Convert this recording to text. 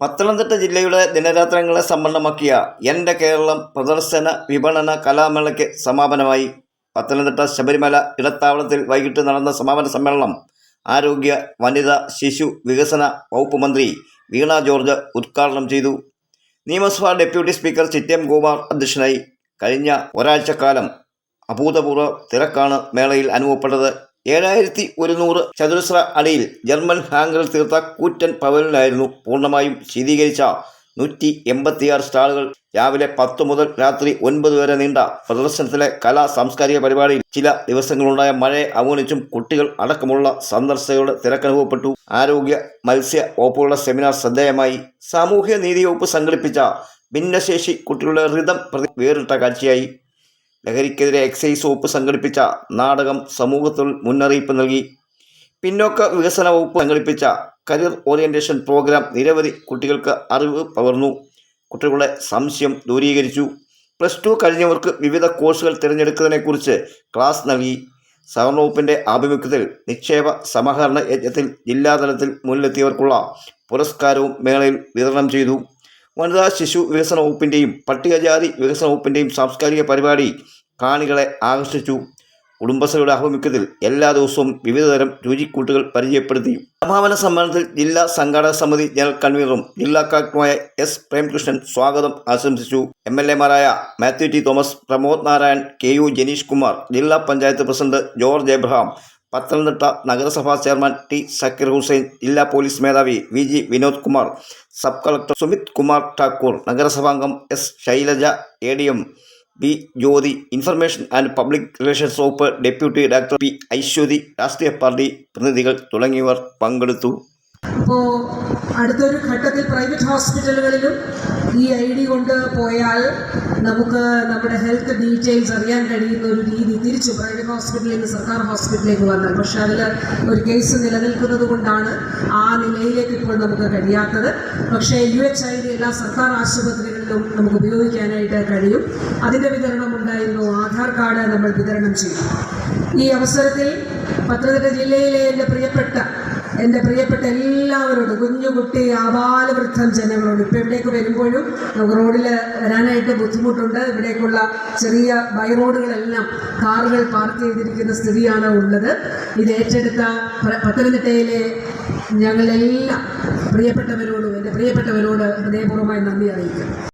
പത്തനംതിട്ട ജില്ലയുടെ ദിനരാത്രങ്ങളെ സമ്പന്നമാക്കിയ എന്റെ കേരളം പ്രദർശന വിപണന കലാമേളയ്ക്ക് സമാപനമായി. പത്തനംതിട്ട ശബരിമല ഇടത്താവളത്തിൽ വൈകിട്ട് നടന്ന സമാപന സമ്മേളനം ആരോഗ്യ വനിതാ ശിശു വികസന വകുപ്പ് മന്ത്രി വീണ ജോർജ് ഉദ്ഘാടനം ചെയ്തു. നിയമസഭാ ഡെപ്യൂട്ടി സ്പീക്കർ ചിറ്റം കുമാർ അധ്യക്ഷനായി. കഴിഞ്ഞ ഒരാഴ്ചക്കാലം അഭൂതപൂർവ തിരക്കാണ് മേളയിൽ അനുഭവപ്പെട്ടത്. ഏഴായിരത്തി ഒരുന്നൂറ് ചതുരശ്ര അടിയിൽ ജർമ്മൻ ഹാങ്കറിൽ തീർത്ത കൂറ്റൻ പവലിലായിരുന്നു പൂർണമായും ശീതീകരിച്ച. നൂറ്റി എൺപത്തിയാറ് സ്റ്റാളുകൾ രാവിലെ പത്ത് മുതൽ രാത്രി ഒൻപത് വരെ നീണ്ട പ്രദർശനത്തിലെ കലാ സാംസ്കാരിക പരിപാടിയിൽ ചില ദിവസങ്ങളുണ്ടായ മഴയെ അവഗണിച്ചും കുട്ടികൾ അടക്കമുള്ള സന്ദർശകരുടെ തിരക്കനുഭവപ്പെട്ടു. ആരോഗ്യ മത്സ്യ വകുപ്പുകളുടെ സെമിനാർ ശ്രദ്ധേയമായി. സാമൂഹ്യ നീതി വകുപ്പ് സംഘടിപ്പിച്ച ഭിന്നശേഷി കുട്ടികളുടെ ഹൃദം വേറിട്ട കാഴ്ചയായി. ലഹരിക്കെതിരെ എക്സൈസ് വകുപ്പ് സംഘടിപ്പിച്ച നാടകം സമൂഹത്തിൽ മുന്നറിയിപ്പ് നൽകി. പിന്നോക്ക വികസന വകുപ്പ് സംഘടിപ്പിച്ച കരിയർ ഓറിയന്റേഷൻ പ്രോഗ്രാം നിരവധി കുട്ടികൾക്ക് അറിവ് പകർന്നു. കുട്ടികളുടെ സംശയം ദൂരീകരിച്ചു. പ്ലസ് ടു കഴിഞ്ഞവർക്ക് വിവിധ കോഴ്സുകൾ തിരഞ്ഞെടുക്കുന്നതിനെക്കുറിച്ച് ക്ലാസ് നൽകി. സഹകരണ വകുപ്പിന്റെ ആഭിമുഖ്യത്തിൽ നിക്ഷേപ സമാഹരണ യജ്ഞത്തിൽ ജില്ലാതലത്തിൽ മുന്നിലെത്തിയവർക്കുള്ള പുരസ്കാരവും മേളയിൽ വിതരണം ചെയ്തു. വനിതാ ശിശു വികസന വകുപ്പിന്റെയും പട്ടികജാതി വികസന വകുപ്പിന്റെയും സാംസ്കാരിക പരിപാടി കാണികളെ ആകർഷിച്ചു. കുടുംബശ്രീയുടെ ആഭിമുഖ്യത്തിൽ എല്ലാ ദിവസവും വിവിധതരം രുചിക്കൂട്ടുകൾ പരിചയപ്പെടുത്തി. സമാപന സമ്മേളനത്തിൽ ജില്ലാ സംഘാടക സമിതി ജനറൽ കൺവീനറും ജില്ലാ കളക്ടറുമായ എസ് പ്രേംകൃഷ്ണൻ സ്വാഗതം ആശംസിച്ചു. M L എമാരായ Mathew T Thomas Pramod Narayan K U Janeesh Kumar ജില്ലാ പഞ്ചായത്ത് പ്രസിഡന്റ് ജോർജ് എബ്രഹാം പത്തനംതിട്ട നഗരസഭാ ചെയർമാൻ ടി സക്കീർ ഹുസൈൻ ജില്ലാ പോലീസ് മേധാവി V G Vinod Kumar sub collector Sumit Kumar Thakur നഗരസഭാംഗം S Shailaja A D M B Jyothi information and public relations വകുപ്പ് deputy director P ഐശ്വതി രാഷ്ട്രീയ party പ്രതിനിധികൾ തുടങ്ങിയവർ പങ്കെടുത്തു. അപ്പോൾ അടുത്തൊരു ഘട്ടത്തിൽ പ്രൈവറ്റ് ഹോസ്പിറ്റലുകളിലും ഈ ഐ ഡി കൊണ്ട് പോയാൽ നമുക്ക് നമ്മുടെ ഹെൽത്ത് ഡീറ്റെയിൽസ് അറിയാൻ കഴിയുന്ന ഒരു രീതി തിരിച്ചു പ്രൈവറ്റ് ഹോസ്പിറ്റലിൽ നിന്ന് സർക്കാർ ഹോസ്പിറ്റലിലേക്ക് വന്നാൽ. പക്ഷേ അതിൽ ഒരു കേസ് നിലനിൽക്കുന്നത് കൊണ്ടാണ് ആ നിലയിലേക്ക് ഇപ്പോൾ നമുക്ക് കഴിയാത്തത്. പക്ഷേ യു എച്ച് ഐ ഡി എല്ലാ സർക്കാർ ആശുപത്രികളിലും നമുക്ക് ഉപയോഗിക്കാനായിട്ട് കഴിയും. അതിന്റെ വിതരണം ഉണ്ടായിരുന്നു. ആധാർ കാർഡ് നമ്മൾ വിതരണം ചെയ്യും ഈ അവസരത്തിൽ പത്തനംതിട്ട ജില്ലയിലെ എന്റെ പ്രിയപ്പെട്ട എന്റെ പ്രിയപ്പെട്ട എല്ലാവരോടും കുഞ്ഞു കുട്ടി ആബാലവൃദ്ധം ജനങ്ങളോട് ഇപ്പോൾ ഇവിടേക്ക് വരുമ്പോഴും റോഡിൽ വരാനായിട്ട് ബുദ്ധിമുട്ടുണ്ട്. ഇവിടേക്കുള്ള ചെറിയ ബൈ റോഡുകളെല്ലാം കാറുകൾ പാർക്ക് ചെയ്തിരിക്കുന്ന സ്ഥിതിയാണ് ഉള്ളത്. ഇത് ഏറ്റെടുത്ത പത്തനംതിട്ടയിലെ ഞങ്ങളെല്ലാം പ്രിയപ്പെട്ടവരോടും എന്റെ പ്രിയപ്പെട്ടവരോട് ഹൃദയപൂർവമായി നന്ദി അറിയിക്കുന്നു.